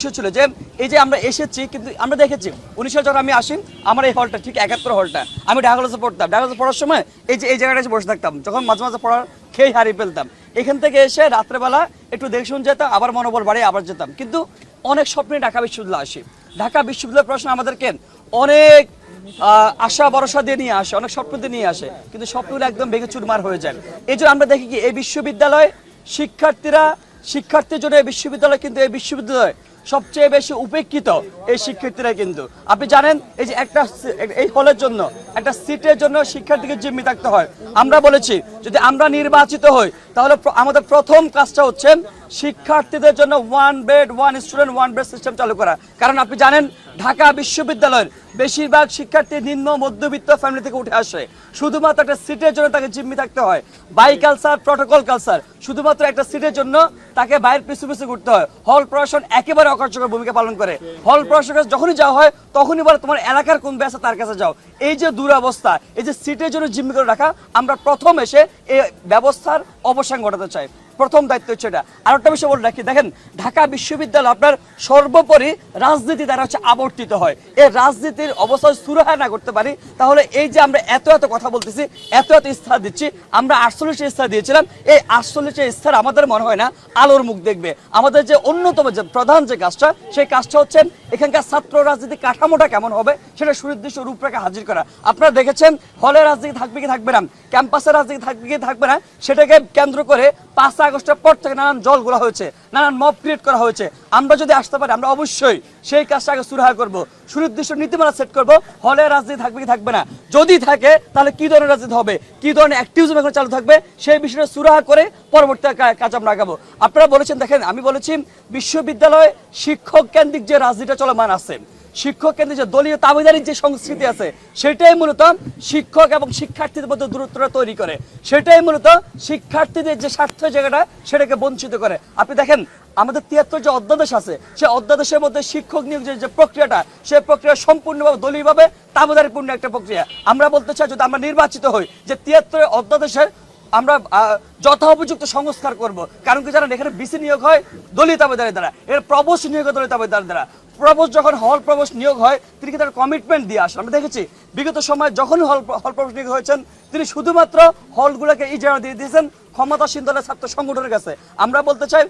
ছিল যে এই যে আমরা এসেছি, কিন্তু আমরা দেখেছি উনিশশো যখন আমি আসি, আমার এই হলটা ঠিক একাত্তর হলটা আমি ঢাকা কলেজে পড়তাম। ঢাকা কলেজে পড়ার সময় এই যে, এই জায়গাটা বসে থাকতাম। যখন মাঝে মাঝে পড়ার খেয়ে হারিয়ে ফেলতাম। এখান থেকে এসে রাত্রেবেলা একটু দেখে শুনে যেতাম, আবার মনোবল বাড়িয়ে আবার যেতাম। কিন্তু অনেক স্বপ্নে ঢাকা বিশ্ববিদ্যালয় আসি। ঢাকা বিশ্ববিদ্যালয় প্রশ্ন আমাদেরকে অনেক আশা, ভরসা দিয়ে নিয়ে আসে, অনেক স্বপ্ন দিয়ে নিয়ে আসে। কিন্তু স্বপ্নগুলো একদম ভেঙে চুরমার হয়ে যায়। এই জন্য আমরা দেখি কি, এই বিশ্ববিদ্যালয় শিক্ষার্থীরা, শিক্ষার্থীর জন্য এই বিশ্ববিদ্যালয়, কিন্তু এই বিশ্ববিদ্যালয় সবচেয়ে বেশি উপেক্ষিত এই শিক্ষার্থীরা কিন্তু। আপনি জানেন, এই যে একটা এই হলের জন্য, একটা সিটের জন্য শিক্ষার্থীকে জিম্মি থাকতে হয়। আমরা বলেছি, যদি আমরা নির্বাচিত হই তাহলে আমাদের প্রথম কাজটা হচ্ছে শিক্ষার্থীদের জন্য one bed one student one bed system চালু করা। কারণ আপনি জানেন, ঢাকা বিশ্ববিদ্যালয়ের বেশিরভাগ শিক্ষার্থী নিম্ন মধ্যবিত্ত ফ্যামিলি থেকে উঠে আসে। শুধুমাত্র একটা সিটের জন্য তাকে জিম্মি থাকতে হয়। বাই কালচার প্রটোকল কালচার শুধুমাত্র একটা সিটের জন্য তাকে বাইরের পিছু পিছু ঘুরতে হয়। হল প্রশাসন একেবারে অকার্যকর ভূমিকা পালন করে। হল প্রশাসন যখনই যাওয়া হয়, তখনই বলে, তোমার এলাকার কোন ব্যবসা তার কাছে যাও। এই যে দুরবস্থা, এই যে সিটের জন্য জিম্মি করে রাখা, আমরা প্রথম এসে এই ব্যবস্থার অবসান ঘটাতে চাই। প্রথম দায়িত্ব হচ্ছে এটা। আর একটা বিষয় বলে রাখি, দেখেন, ঢাকা বিশ্ববিদ্যালয় আপনার সর্বোপরি রাজনীতি দ্বারা হচ্ছে আবর্তিত হয়। এই রাজনীতির অবস্থা সুরাহা না করতে পারি, তাহলে এই যে আমরা এত এত কথা বলতেছি, এত এত ইস্তাহার দিচ্ছি, আমরা আটচল্লিশটা ইস্তাহার দিয়েছিলাম, এই আটচল্লিশটা ইস্তাহার আমাদের মনে হয় না আলোর মুখ দেখবে। আমাদের যে অন্যতম যে প্রধান যে কাজটা, সেই কাজটা হচ্ছে এখানকার ছাত্র রাজনীতি কাঠামোটা কেমন হবে, সেটা সুনির্দিষ্ট রূপরেখা হাজির করা। আপনারা দেখেছেন, হলে রাজনীতি থাকবে কি থাকবে না ক্যাম্পাসের রাজনীতি থাকবে কি থাকবে না, সেটাকে কেন্দ্র করে পাঁচ আগস্টের পর থেকে নানান জলগুলো হয়েছে, নানান মব ক্রিয়েট করা হয়েছে। আমরা যদি আসতে পারি, আমরা অবশ্যই সেই কাজটা আগে সুরাহা করব। সুনির্দিষ্ট নীতিমালা সেট করব, হলে রাজনীতি থাকবে কি থাকবে না। যদি থাকে, তাহলে কি ধরনের রাজনীতি হবে? কি ধরনের অ্যাক্টিভিজম এখন চালু থাকবে? সেই বিষয়টা সুরাহা করে পরবর্তী কাজ আমরা আগাবো। আপনারা বলেছেন, দেখেন, আমি বলেছি, বিশ্ববিদ্যালয়ে শিক্ষক কেন্দ্রিক যে রাজনীতিটা চলমান আছে শিক্ষক কেন্দ্রে যে দলীয় তাবেদারির যে সংস্কৃতি আছে, সেটাই মূলত শিক্ষক এবং শিক্ষার্থীদের মধ্যে দূরত্বটা তৈরি করে। সেটাই মূলত শিক্ষার্থীদের যে স্বার্থ জায়গাটা, সেটাকে বঞ্চিত করে। আপনি দেখেন, আমাদের তিয়াত্তর যে অধ্যাদেশ আছে সেই অধ্যাদেশের মধ্যে শিক্ষক নিয়োগ যে- প্রক্রিয়াটা সেই প্রক্রিয়া সম্পূর্ণভাবে দলীয়ভাবে তাবেদারিপূর্ণ একটা প্রক্রিয়া। আমরা বলতে চাই, যদি আমরা নির্বাচিত হই, যে তিয়াত্তর অধ্যাদেশের আমরা যথোপযুক্ত সংস্কার করব। কারণ কি জানেন, এখানে বিসি নিয়োগ হয় দলীয় তাবেদারের দ্বারা। এর প্রবোস নিয়োগ দলীয় তাবেদারের দ্বারা। প্রবোস যখন হল প্রবোস নিয়োগ হয়, তিনি তার কমিটমেন্ট দিয়ে আসেন? আমরা দেখেছি, বিগত সময় যখন হল হল প্রবোস নিয়োগ হয়েছেন, তিনি শুধুমাত্র হলগুলোকে ইজারা দিয়ে দিয়েছেন। ক্ষমতাসীন দলের ছাত্র সংগঠনের কাছে। আমরা বলতে চাই